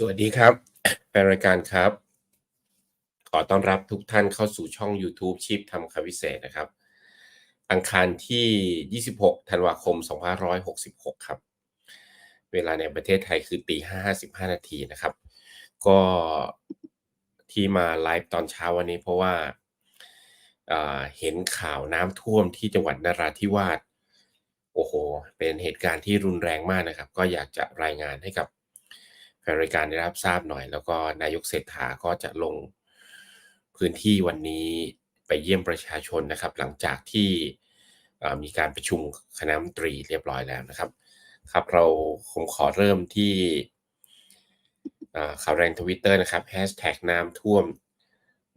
สวัสดีครับแฟนรายการครับ ขอต้อนรับทุกท่านเข้าสู่ช่อง YouTube ชีพทำคำวิเศษนะครับ อังคารที่ 26 ธันวาคม 2566 ครับ เวลาในประเทศไทยคือตี5.55 นาทีนะครับ ก็ที่มาไลฟ์ตอนเช้าวันนี้เพราะว่าอ่าเห็นข่าวน้ำท่วมที่จังหวัดนราธิวาส โอ้โห เป็นเหตุการณ์ที่รุนแรงมากนะครับ ก็อยากจะรายงานให้กับ รายการได้รับทราบหน่อย แล้วก็นายกเศรษฐาก็จะลงพื้นที่วันนี้ไปเยี่ยมประชาชนนะครับ หลังจากที่มีการประชุมคณะมนตรีเรียบร้อยแล้วนะครับ ครับเราคงขอเริ่มที่ข่าวแรงทวิตเตอร์นะครับแฮชแท็กน้ำท่วม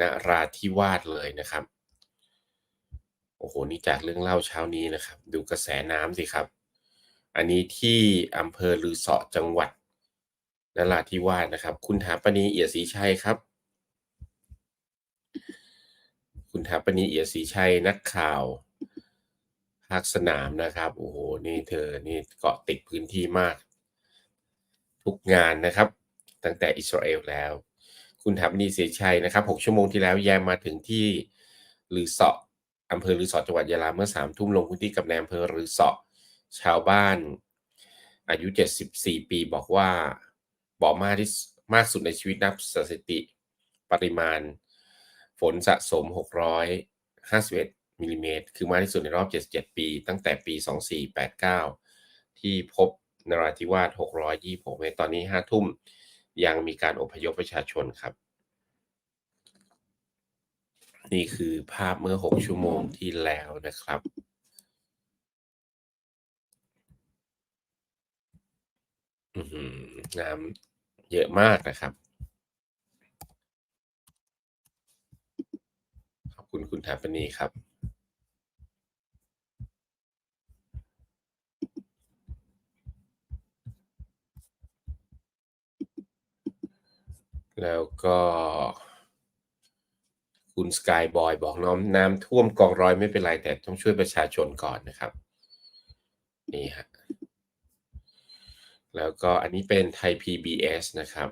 นราธิวาสเลยนะครับ โอ้โห นี่จากเรื่องเล่าเช้านี้นะครับ ดูกระแสน้ำสิครับ อันนี้ที่อำเภอลือเสาะจังหวัด นราธิวาสนะครับ คุณถาปณีเอียศรีชัยครับ คุณถาปณีเอียศรีชัยนักข่าวภาคสนามนะครับโอ้โหนี่เธอนี่เกาะติดพื้นที่มาก ทุกงานนะครับ ตั้งแต่อิสราเอลแล้ว คุณถาปณีศรีชัยนะครับ 6 ชั่วโมงที่แล้วแยมมาถึงที่ลือเสาะอำเภอลือเสาะจังหวัดยะลาเมื่อสามทุ่มลงพื้นที่กับนายอำเภอลือเสาะชาวบ้านอายุ 74 ปีบอกว่า บ่อมากที่มากสุดในชีวิตนับสถิติ ปริมาณ ฝนสะสม 651มิลลิเมตรคือมากที่สุดในรอบ 77 ปี ตั้งแต่ปี 2489 ที่พบนราธิวาส 626เมตรตอนนี้ 5 ทุ่มยังมีการอพยพประชาชนครับ นี่คือภาพเมื่อ 6 ชั่วโมงที่แล้วนะครับ อื้อฮือ น้ำเยอะมากนะครับ ขอบคุณคุณถาปณีครับ แล้วก็คุณสกายบอยบอกน้ำน้ำท่วมกองร้อยไม่เป็นไรแต่ต้องช่วยประชาชนก่อนนะครับ นี่ฮะ แล้วก็อันนี้เป็นไทย PBS นะครับ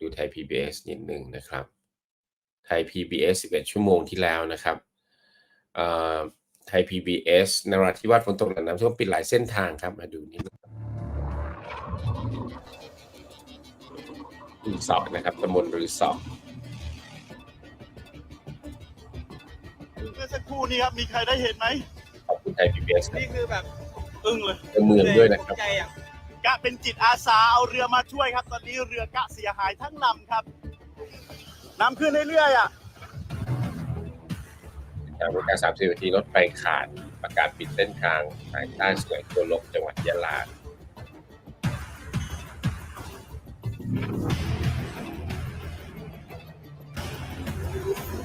ดูไทย PBS นิดหนึ่งนะครับไทย PBS 11 ชั่วโมงที่แล้วนะครับเอ่อไทย PBS นราธิวาสฝนตกหนักน้ำท่วมปิดหลายเส้นทางครับ มาดูนี่รือเสอบนะครับตำบลรือเสอบเมื่อสักครู่นี้ครับ มีใครได้เห็นไหมขอบคุณไทย PBS ครับนี่คือแบบ อึ้งเลยในเมืองด้วยนะครับใจอะ กะเป็นจิตอาสาเอาเรือมาช่วยครับ ตอนนี้เรือกะเสียหายทั้งลำครับน้ำขึ้นเรื่อยๆอะทางบริการ30นาทีรถไฟขาดประกาศปิดเส้นทางสายใต้สวยตัวลกจังหวัดยะลา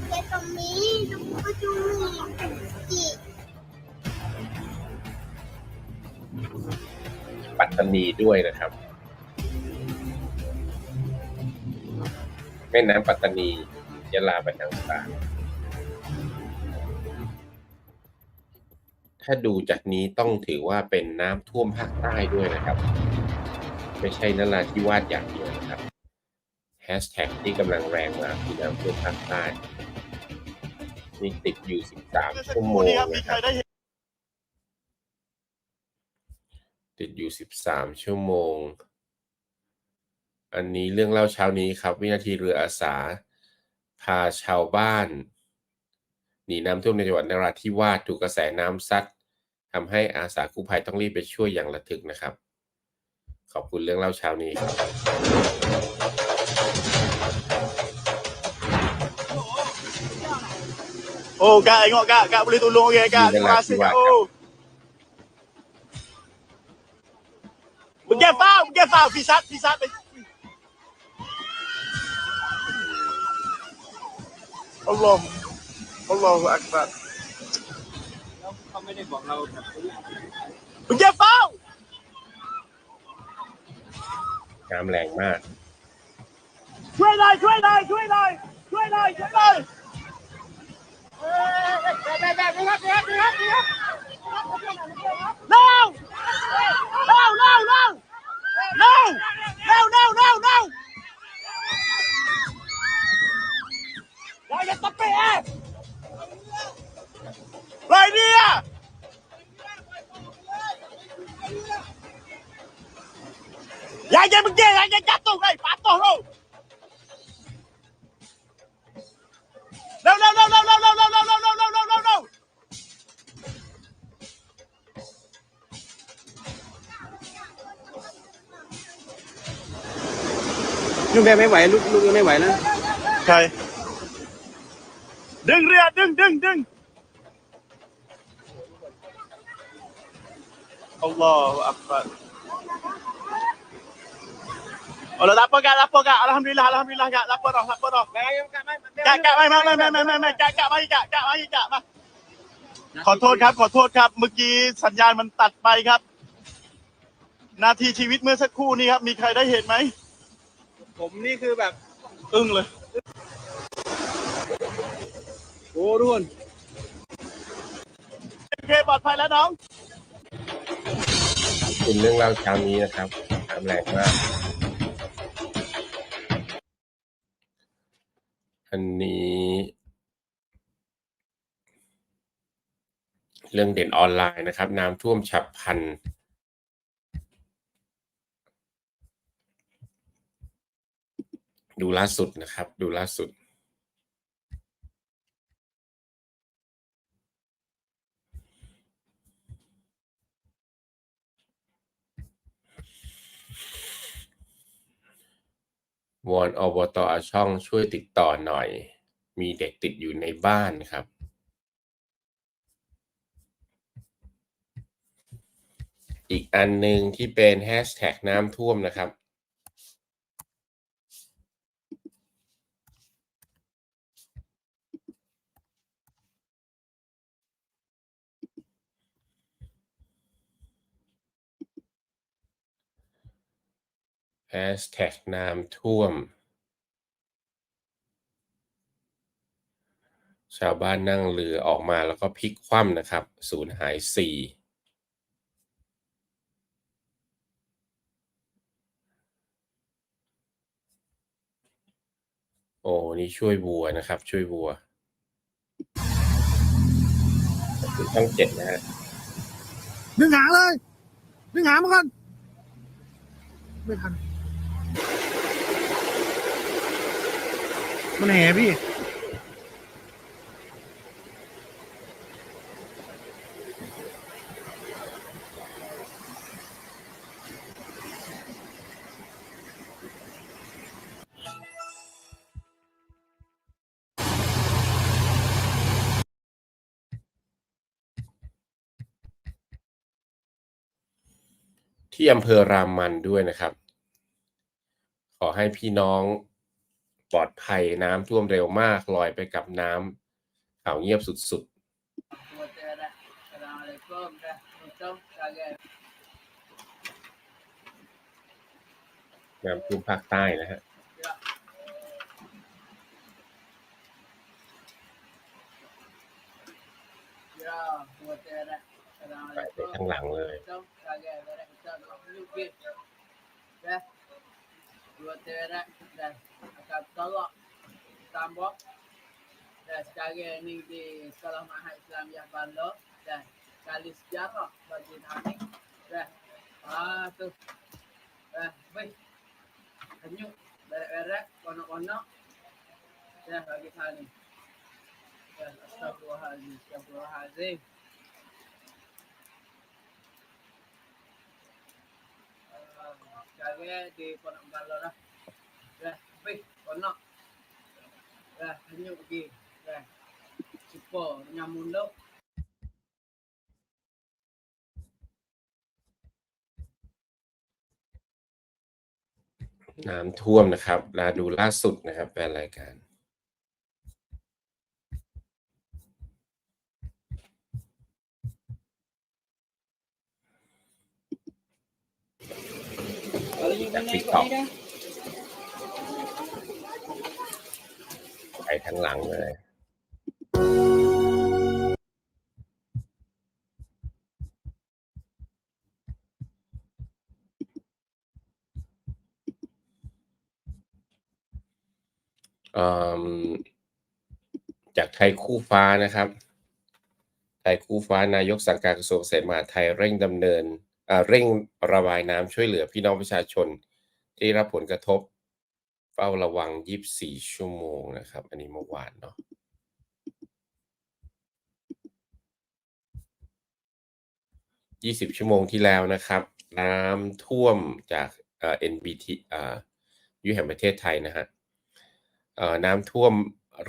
เจ็บตรงนี้ตรงก็จูจี ปัตตานีด้วยนะครับ แม่น้ำปัตตานียะลาบันดังสตาถ้าดูจากนี้ต้องถือว่าเป็นน้ำท่วมภาคใต้ด้วยนะครับ ไม่ใช่นราธิวาสอย่างเดียวนะครับแฮชแท็กที่กำลังแรงมากคือน้ำท่วมภาคใต้นี่ติดอยู่เมื่อสัก13คชั่วโมรู่งนี้ครับมีนะใคครรับ ได้เห็น ติดอยู่ 13 ชั่วโมง อันนี้เรื่องเล่าเช้านี้ครับ วินาทีเรืออาสา พาชาวบ้านหนีน้ำท่วมในจังหวัดนราธิวาสถูกกระแสน้ำซัดทำให้อาสากู้ภัยต้องรีบไปช่วยอย่างระทึกนะครับ ขอบคุณเรื่องเล่าเช้านี้ครับโอ้กะไอ้เงาะกะกะ boleh tolong okey kak terima kasih kak oh Pergi faham, เก็บฟ้าเก็บฟ้าพี่ซัดพี่ซัดไปอัลลอฮฺอัลลอฮฺอักบัรเขาไม่ได้บอกเราแบบมึงแกเฝ้าน้ำแรงมาก ช่วยหน่อยช่วยหน่อยช่วยหน่อยช่วยหน่อยช่วยหน่อยแบบแบบนี้ครับนี่ครับนี่ครับนี่ครับเล่าเล่าเล่าเล่า No! No, no, no, no! Lại đây tập PF! Lại đi à! Lại đây bên kia, lại đây chát tôi này, phá tôi rồi! ลูกแม่ไม่ไหวลูกลูกยังไม่ไหวนะใครดึงเรือดึงดึงดึงอัลลอฮฺอักบัร Allah tak apa kak, tak apa kak. Alhamdulillah, alhamdulillah kak. Tak apa dah, tak apa dah. Kak, kak, mai, mai, mai, mai, mai, mai, mai, kak, kak, mari kak, kak, mari kak, ma. ขอโทษครับ ขอโทษครับ เมื่อกี้สัญญาณมันตัดไปครับ นาทีชีวิตเมื่อสักครู่นี้ครับ มีใครได้เห็นไหม ผมนี่คือแบบอึ้งเลย โอ้ทุกคนโอเคปลอดภัยแล้วน้องคุณเรื่องเล่าเช้านี้นะครับน้ำแรงมาก อันนี้ เรื่องเด่นออนไลน์นะครับ น้ำท่วมฉับพลัน ดูล่าสุดนะครับ ดูล่าสุด วอนอบตอช่องช่วยติดต่อหน่อย มีเด็กติดอยู่ในบ้านครับอีกอันหนึ่งที่เป็นแฮชแท็กน้ำท่วมนะครับ แฮชแท็กน้ำท่วม ชาวบ้านนั่งเรือออกมาแล้วก็พลิกคว่ำนะครับ สูญหายสี่โอ้นี่ช่วยวัวนะครับ ช่วยวัวคือช่องเจ็ดนะฮะดึงหางเลย ดึงหางมาก่อนไม่ทัน มันแห่พี่ ที่อำเภอรามันด้วยนะครับ ขอให้พี่น้องปลอดภัยน้ำท่วมเร็วมากลอยไปกับน้ำข่าวเงียบสุดๆน้ำท่วมภาคใต้นะฮะไปข้างหลังเลย buat dah dah akan tolak tambah dah sekarang ni di Sekolah Mahal Islamiah Balo dah kali sejarah bagi kami dah ah tu. Dah baik. Hanyut berak-berak konak-konak. Dah bagi kami dah astagfirullahaladzim astagfirullahaladzim caranya di Pondok Balo lah. dah tapi Ponok. dah hanya pergi dah super nyamun dok น้ำท่วมนะครับลาดูล่าสุดนะครับแฟนรายการ จากติ๊กต็อกไปทั้งหลังเลยเอ่อจากไทยคู่ฟ้านะครับ ไทยคู่ฟ้านายกสั่งการกระทรวงเกษตรมหาดไทยเร่งดำเนินอ่า เร่งระบายน้ำช่วยเหลือพี่น้องประชาชน ที่รับผลกระทบเฝ้าระวัง 24 ชั่วโมงนะครับ อันนี้เมื่อวานเนาะ20ชั่วโมงที่แล้วนะครับ น้ำท่วมจากเอ่อ NBT อ่อยู่แห่งประเทศไทยนะฮะเอ่อน้ำท่วม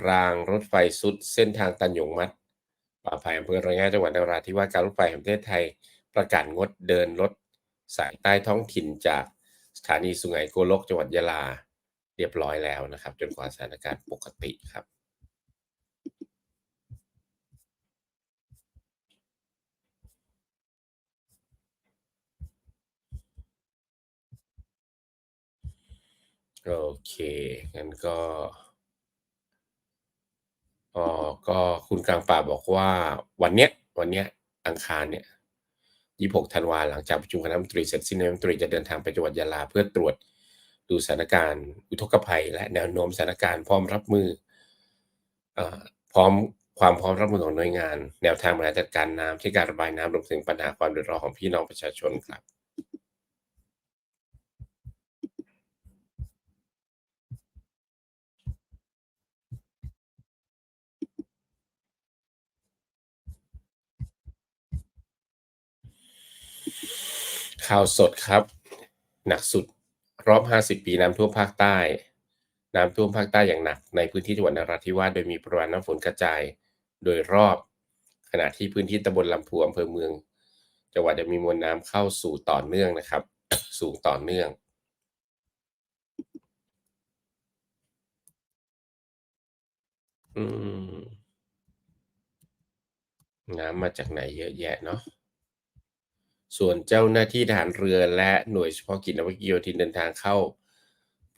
รางรถไฟสุดเส้นทางตันหยงมัดป่าไผ่อำเภอระแงะจังหวัดนราธิวาสการรถไฟแห่งประเทศไทย ประกาศงดเดินรถสายใต้ท้องถิ่นจากสถานีสุไหงโกลกจังหวัดยะลาเรียบร้อยแล้วนะครับ จนกว่าสถานการณ์ปกติครับ โอเค งั้นก็อ๋อก็คุณกลางป่าบอกว่าวันเนี้ยวันเนี้ยอังคารเนี่ย 26 ธันวาหลังจากประชุมคณะมนตรีเสร็จสิ้นนายมนตรีจะเดินทางไปจังหวัดยะลาเพื่อตรวจดูสถานการณ์อุทกภัย และแนวโน้มสถานการณ์พร้อมรับมืออพร้อมความพร้อมรับมือของหน่วยงาน แนวทางบริหารจัดการน้ำที่การระบายน้ำรวมถึงปัญหาความเดือดร้อนของพี่น้องประชาชนครับ ข่าวสดครับ หนักสุดรอบ 50 ปีน้ำท่วมภาคใต้ น้ำท่วมภาคใต้อย่างหนัก ในพื้นที่จังหวัดนราธิวาสโดยมีปริมาณน้ำฝนกระจายโดยรอบ ขณะที่พื้นที่ตำบลลำพูอำเภอเมือง จังหวัดจะมีมวลน้ำเข้าสู่ต่อเนื่องนะครับ สูงต่อเนื่อง อืมน้ำมาจากไหนเยอะแยะเนาะ ส่วนเจ้าหน้าที่ทหารเรือและหน่วยเฉพาะกิจนวิกโยธินเดินทางเข้า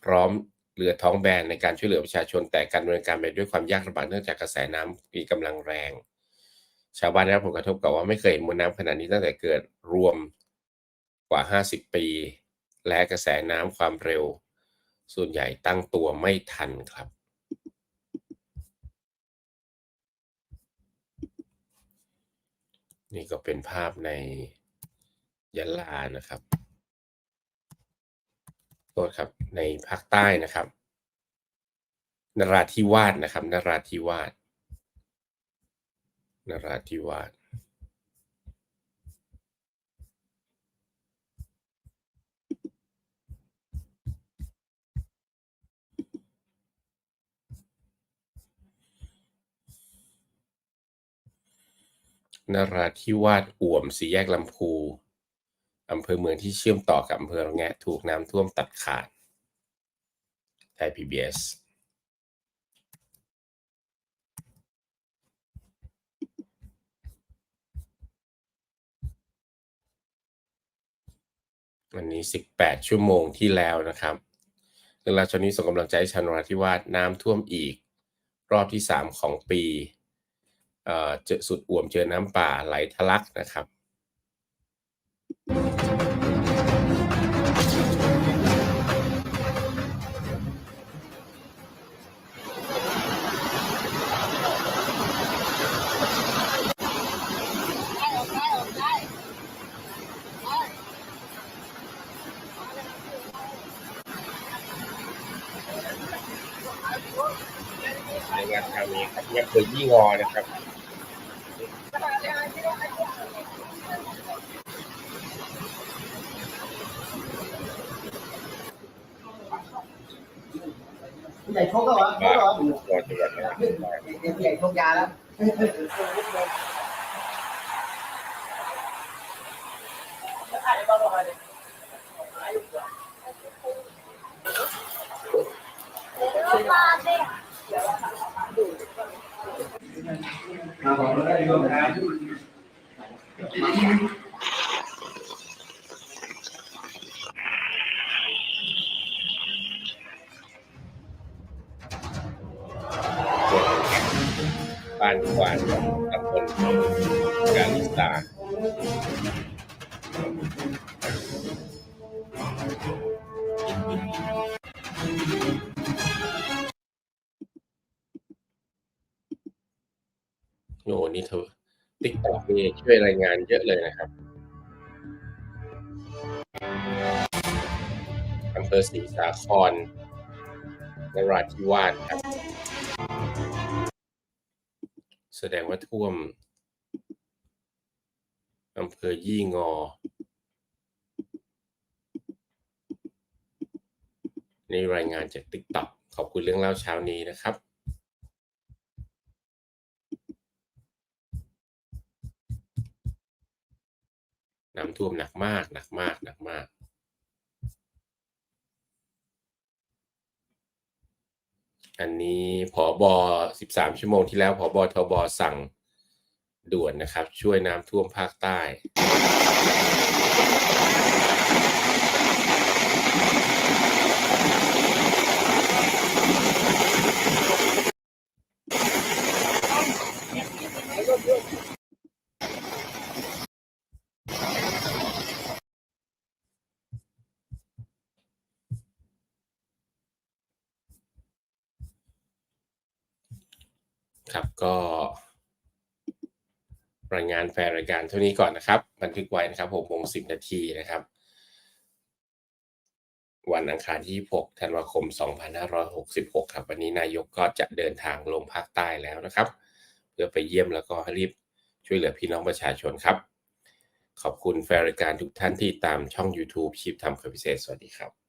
พร้อมเรือท้องแบนในการช่วยเหลือประชาชนแต่การดำเนินการไปด้วยความยากลำบากเนื่องจากกระแสน้ำมีกำลังแรง ชาวบ้านได้รับผลกระทบกล่าวว่าไม่เคยเห็นมวลน้ำขนาดนี้ตั้งแต่เกิดรวมกว่า 50 ปี และกระแสน้ำความเร็ว ส่วนใหญ่ตั้งตัวไม่ทันครับนี่ก็เป็นภาพใน ยะลานะครับโทษครับในภาคใต้นะครับนราธิวาสนะครับนราธิวาสนราธิวาสนราธิวาสอ่วมสี่แยกลำพู อำเภอเมืองที่เชื่อมต่อกับอำเภอระแงะถูกน้ำท่วมตัดขาดไทย PBS วันนี้ 18 ชั่วโมงที่แล้วนะครับเรื่องราวชนี้ส่งกำลังใจให้ชาวนราธิวาสน้ำท่วมอีก รอบที่ 3 ของปีเอ่อเจอสุดอ่วมเจอน้ำป่าไหลทะลักนะครับ คราวนี้ครับยังเคยยี่งอนะครับใหญ่ชกก็เหรอชกเหรอรอจังหวัดนราธิวาสใหญ่ชกยาแล้ว บ้านกวานตำบลกาลิสานี้เช่วยรายงานเยอะเลยนะครับอำเภอศรีสาครนราธิวาสครับ แสดงว่าท่วมอำเภอยี่งอ นี่รายงานจากติ๊กต็อกขอบคุณเรื่องเล่าเช้านี้นะครับ น้ำท่วมหนักมากหนักมากหนักมาก อันนี้ผอบอ13 ชั่วโมงที่แล้วผอบอทบสั่งด่วนนะครับ ช่วยน้ำท่วมภาคใต้ ครับก็รายงานแฟนรายการเท่านี้ก่อนนะครับ บันทึกไว้นะครับ6โมง10นาทีนะครับ วันอังคารที่ 6 ธันวาคม 2566 ครับ วันนี้นายกก็จะเดินทางลงภาคใต้แล้วนะครับ เพื่อไปเยี่ยมแล้วก็รีบช่วยเหลือพี่น้องประชาชนครับ ขอบคุณแฟนรายการทุกท่านที่ตามช่อง YouTube ชีพทำคำพิเศษ สวัสดีครับ